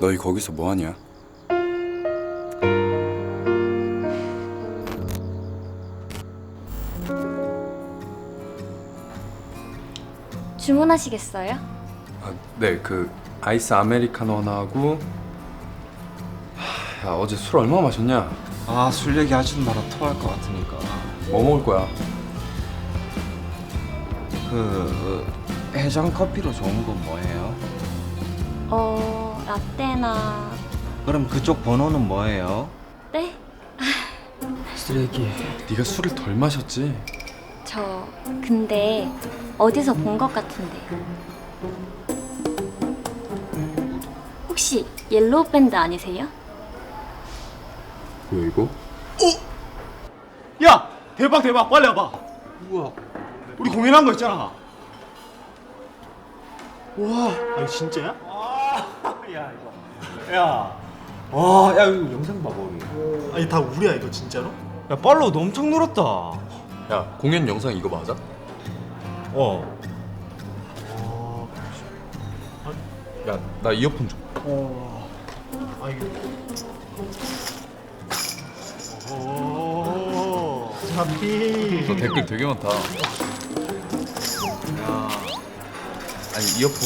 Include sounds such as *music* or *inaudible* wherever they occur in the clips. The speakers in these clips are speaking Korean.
너희 거기서 뭐 하냐? 주문하시겠어요? 아, 네, 그 아이스 아메리카노 하나 하고 하, 야, 어제 술 얼마 마셨냐? 아 술 얘기 하지도 마라 토할 것 같으니까 뭐 먹을 거야? 그 해장 커피로 좋은 건 뭐예요? 어, 라떼나 그럼 그쪽 번호는 뭐예요? 네? 쓰레기. 네가 술을 덜 마셨지? 저 근데 어디서 본 것 같은데. 혹시 옐로우 밴드 아니세요? 뭐야 이거? 야 대박 대박 빨리 와봐 우와 우리 공연한 거 있잖아 와 아니 진짜야? 야 이거 야 와 야 이거 영상 봐봐 우리 아니 다 우리야 이거 진짜로? 야 팔로우도 엄청 늘었다 야, 공연 영상 이거 맞아? 어 야, 나 이어폰 좀. 아 이거 오 잡히 너 댓글 되게 많다. 야 아니, 이어폰.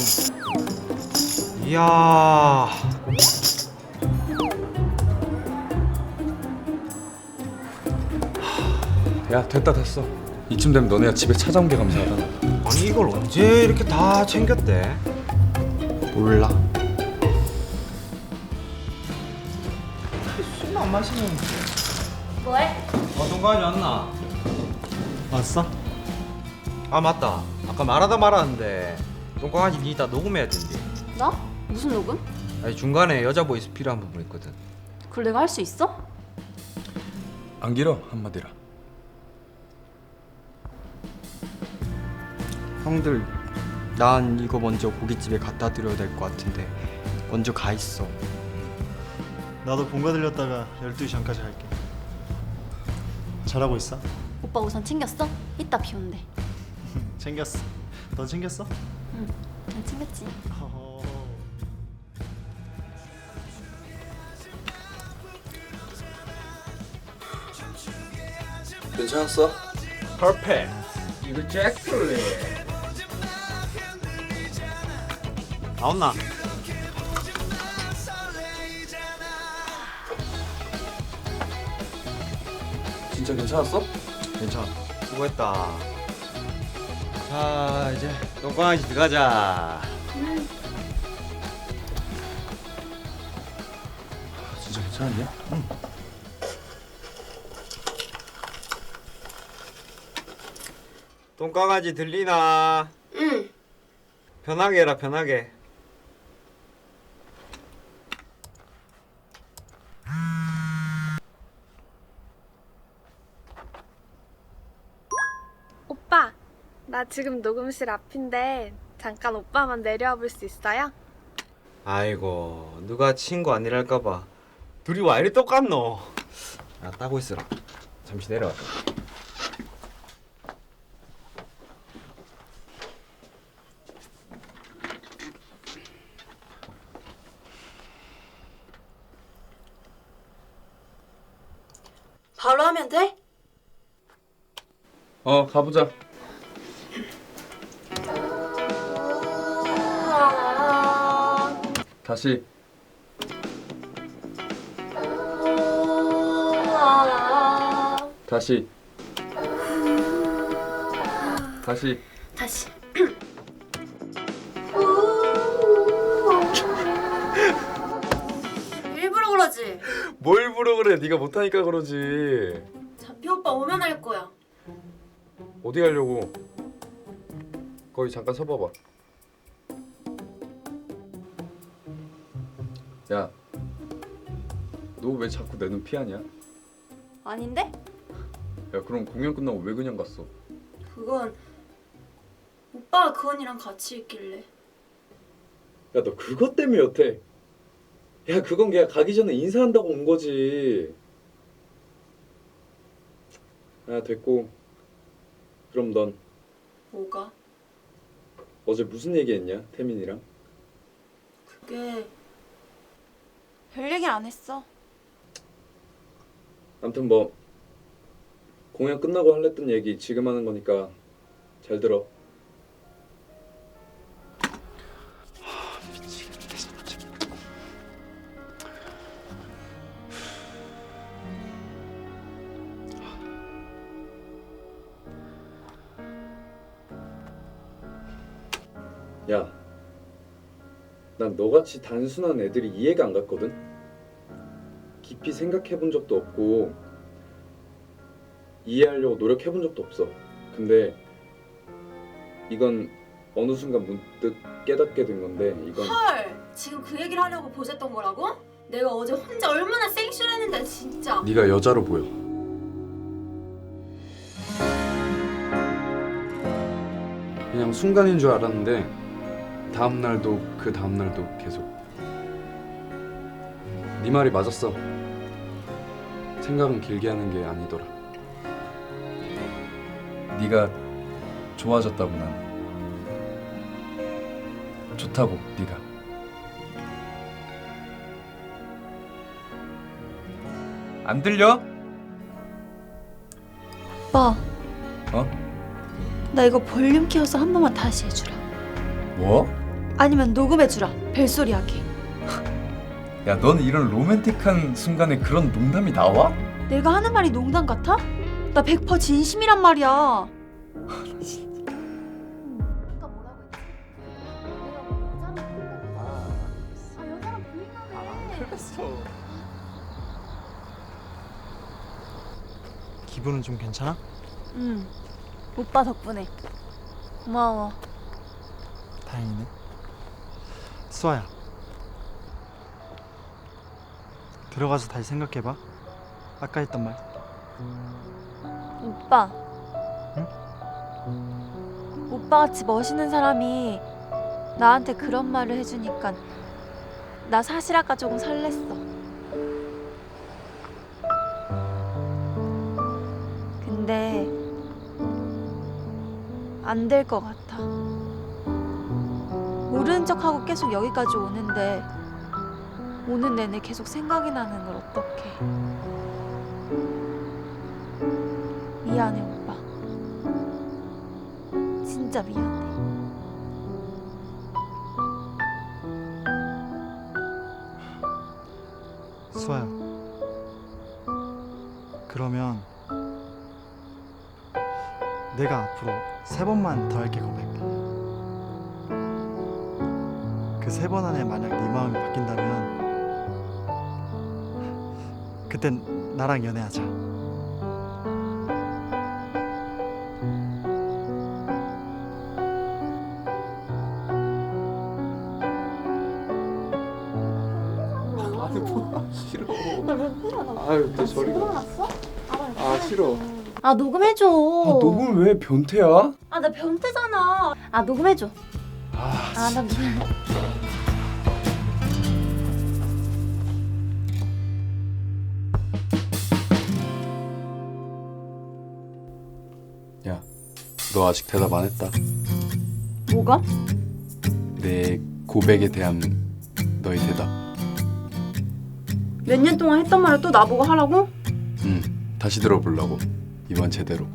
이야 야, 됐다 됐어. 이쯤 되면 너네가 집에 찾아온 게 감사하다. 아니 이걸 언제 이렇게 다 챙겼대? 몰라. 술안 마시는 뭐해? 어 동관이 왔나? 왔어? 아 맞다 아까 말하다 말았는데 똥강아지 니 이따 녹음해야 된대 나? 무슨 녹음? 아니 중간에 여자 보이스 필요한 부분 있거든 그걸 내가 할 수 있어? 안 길어 한마디라. 형들 난 이거 먼저 고깃집에 갖다 드려야 될 것 같은데 먼저 가 있어 나도 본가 들렸다가 12시 전까지 갈게 잘하고 있어? 오빠 우산 챙겼어? 이따 비 온대. *laughs* 챙겼어 넌 챙겼어? 난 챙겼지. 괜찮았어? 퍼펙트 이거 잭플리 나온나? 진짜 괜찮았어? 괜찮아 수고했다 자 이제 똥강아지 들어가자 진짜 괜찮았냐? 똥강아지 들리나? 응. 편하게 해라 편하게. 오빠, 나 지금 녹음실 앞인데 잠깐 오빠만 내려와 볼 수 있어요? 아이고 누가 친구 아니랄까봐. 둘이 와 이리 똑같노. 야 따고 있으라. 잠시 내려와 바로 하면 돼? 어, 가보자. 다시. 다시. 다시. 다시. *laughs* 일부러 그러지. 뭘 부르 그래? 네가 못하니까 그러지. 잡히 오빠 오면 할. 어디 가려고? 거기 잠깐 서봐봐. 야, 너 왜 자꾸 내 눈 피하냐? 아닌데? 야, 그럼 공연 끝나고 왜 그냥 갔어? 그건 오빠가 그 언니랑 같이 있길래. 야, 너 그것 때문에 여태. 야, 그건 걔가 가기 전에 인사한다고 온 거지. 야, 됐고. 그럼 넌 뭐가? 어제 무슨 얘기했냐, 태민이랑? 그게 별 얘기 안 했어. 아무튼 뭐 공연 끝나고 할랬던 얘기 지금 하는 거니까 잘 들어. 난 너같이 단순한 애들이 이해가 안 갔거든. 깊이 생각해 본 적도 없고 이해하려고 노력해 본 적도 없어. 근데 이건 어느 순간 문득 깨닫게 된 건데 이건 헐 지금 그 얘기를 하려고 보셨던 거라고? 내가 어제 혼자 얼마나 생쇼했는데 진짜 네가 여자로 보여. 그냥 순간인 줄 알았는데 다음 날도 그 다음 날도 계속 네 말이 맞았어. 생각은 길게 하는 게 아니더라. 네가 좋아졌다고 난 좋다고 네가 안 들려? 오빠. 어? 나 이거 볼륨 키워서 한 번만 다시 해주라. 뭐? 아니면 녹음해주라. 벨소리 하게. 야, 넌 이런 로맨틱한 순간에 그런 농담이 나와? 내가 하는 말이 농담 같아? 나 100% 진심이란 말이야. 기분은 좀 괜찮아? 응. 오빠 덕분에. 고마워. 다행이네. 수아야. 들어가서 다시 생각해봐. 아까 했던 말. 오빠. 오빠 같이 멋있는 사람이 나한테 그런 말을 해주니까 나 사실 아까 조금 설렜어. 근데 안 될 것 같아. 모르는 척하고 계속 여기까지 오는데 오는 내내 계속 생각이 나는 걸 어떡해. 미안해 오빠. 진짜 미안해. 수아야. 그러면 내가 앞으로 세 번만 더 할게 고백. 세 번 안에 만약 네 마음이 바뀐다면 그땐 나랑 연애하자. 싫어. 아유, 또 저리 가. 아, 싫어. 아 녹음해줘. 아, 녹음 왜 변태야? 아 나 변태잖아. 아 녹음해줘. 아, 아나 녹음. 야, 너 아직 대답 안 했다. 뭐가? 내 고백에 대한 너의 대답. 몇 년 동안 했던 말을 또 나보고 하라고? 응, 다시 들어보려고. 이번 제대로.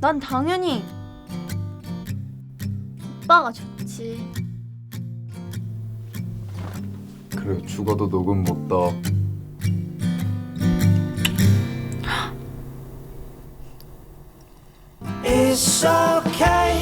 난 당연히 오빠가 좋지. 그래, 죽어도 녹음 못 떠. It's okay,